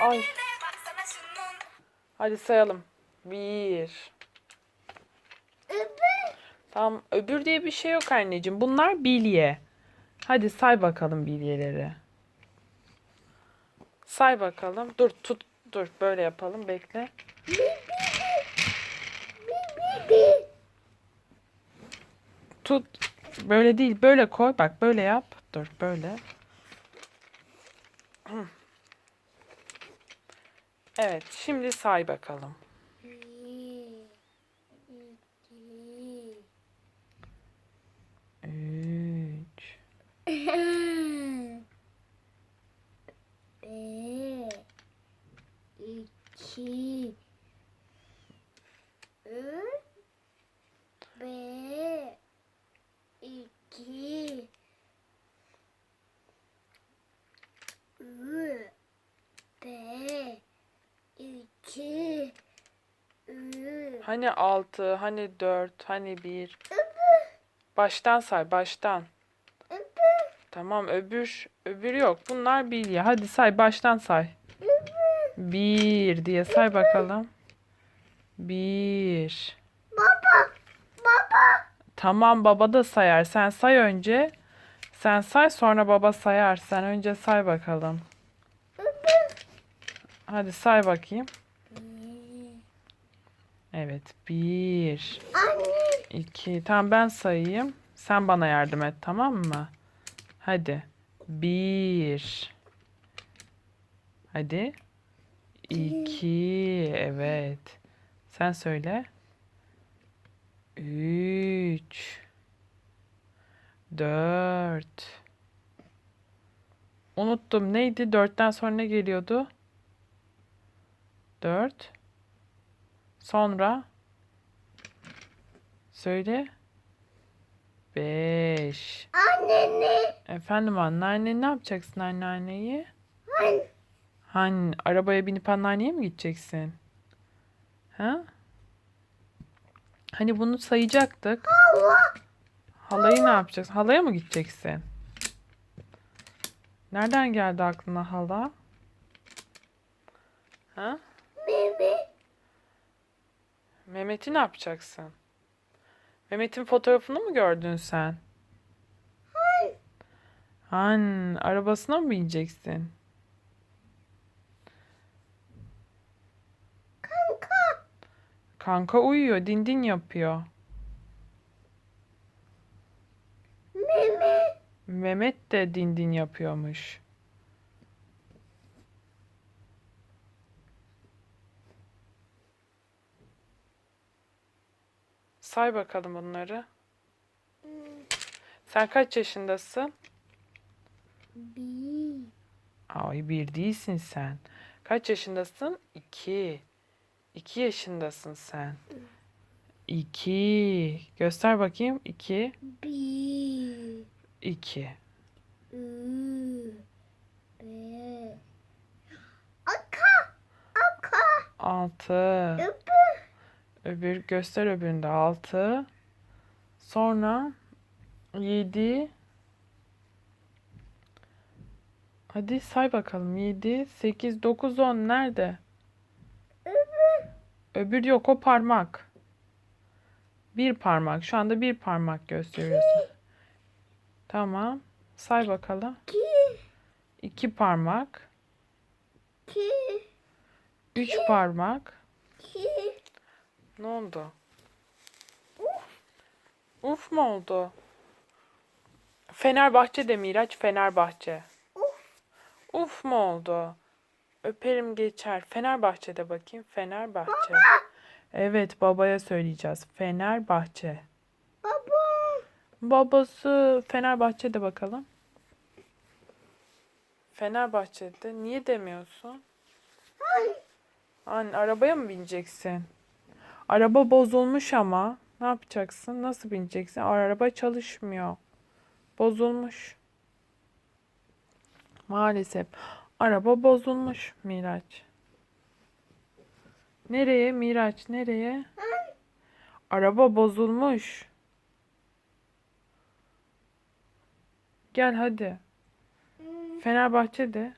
Ay. Hadi sayalım. Bir. Öbür. Tamam öbür diye bir şey yok anneciğim. Bunlar bilye. Hadi say bakalım bilyeleri. Say bakalım. Dur tut. Dur böyle yapalım. Bekle. Tut. Böyle değil. Böyle koy. Bak böyle yap. Dur böyle. Evet. Şimdi say bakalım. Üç. Bir. İki. 2 3 Hani 6, hani 4, hani 1. Baştan say, baştan. Tamam öbür öbür yok. Bunlar bilye. Hadi say baştan say. Bir diye say bakalım. Bir. Baba. Baba. Tamam baba da sayar. Sen say önce. Sen say sonra baba sayar. Sen önce say bakalım. Hadi say bakayım. Evet, bir. Anne. 2. Tamam ben sayayım. Sen bana yardım et tamam mı? Hadi. 1. Hadi. 2. Evet. Sen söyle. 3. 4. Unuttum. Neydi? 4'ten sonra ne geliyordu? 4. Sonra Söyle. Beş. Anneni. Efendim anneanne ne yapacaksın anneanneyi? Anne. Hani arabaya binip anneanneye mi gideceksin? Ha? Hani bunu sayacaktık. Allah. Halayı ne yapacaksın? Halaya mı gideceksin? Nereden geldi aklına hala? Ha? Bebe. Mehmet'i ne yapacaksın? Mehmet'in fotoğrafını mı gördün sen? Han, arabasına mı bineceksin? Kanka. Kanka uyuyor, dindin yapıyor. Meme. Mehmet de dindin yapıyormuş. Say bakalım bunları. Sen kaç yaşındasın? Bir. Ay bir değilsin sen. Kaç yaşındasın? İki. İki yaşındasın sen. İki. Göster bakayım. İki. Bir. İki. Ü. Be. Aka. Aka. Altı. Öpü. Öbür göster öbüründe altı. Sonra yedi. Hadi say bakalım. Yedi, sekiz, dokuz, on nerede? Öbür. Öbür yok o parmak. Bir parmak. Şu anda bir parmak gösteriyorsun. Tamam. Say bakalım. Ki. İki parmak. Ki. Üç parmak. Ne oldu? Uf mu oldu? Fenerbahçe de Miraç Fenerbahçe. Uf. Uf mu oldu? Öperim geçer. Fenerbahçe'de bakayım. Fenerbahçe. Evet babaya söyleyeceğiz. Fenerbahçe. Baba. Babası Fenerbahçe'de bakalım. Fenerbahçe'de. Niye demiyorsun? Ay. Anne arabaya mı bineceksin? Araba bozulmuş ama. Ne yapacaksın? Nasıl bineceksin? Araba çalışmıyor. Bozulmuş. Maalesef. Araba bozulmuş Miraç. Nereye Miraç? Nereye? Araba bozulmuş. Gel hadi. Fenerbahçe'de.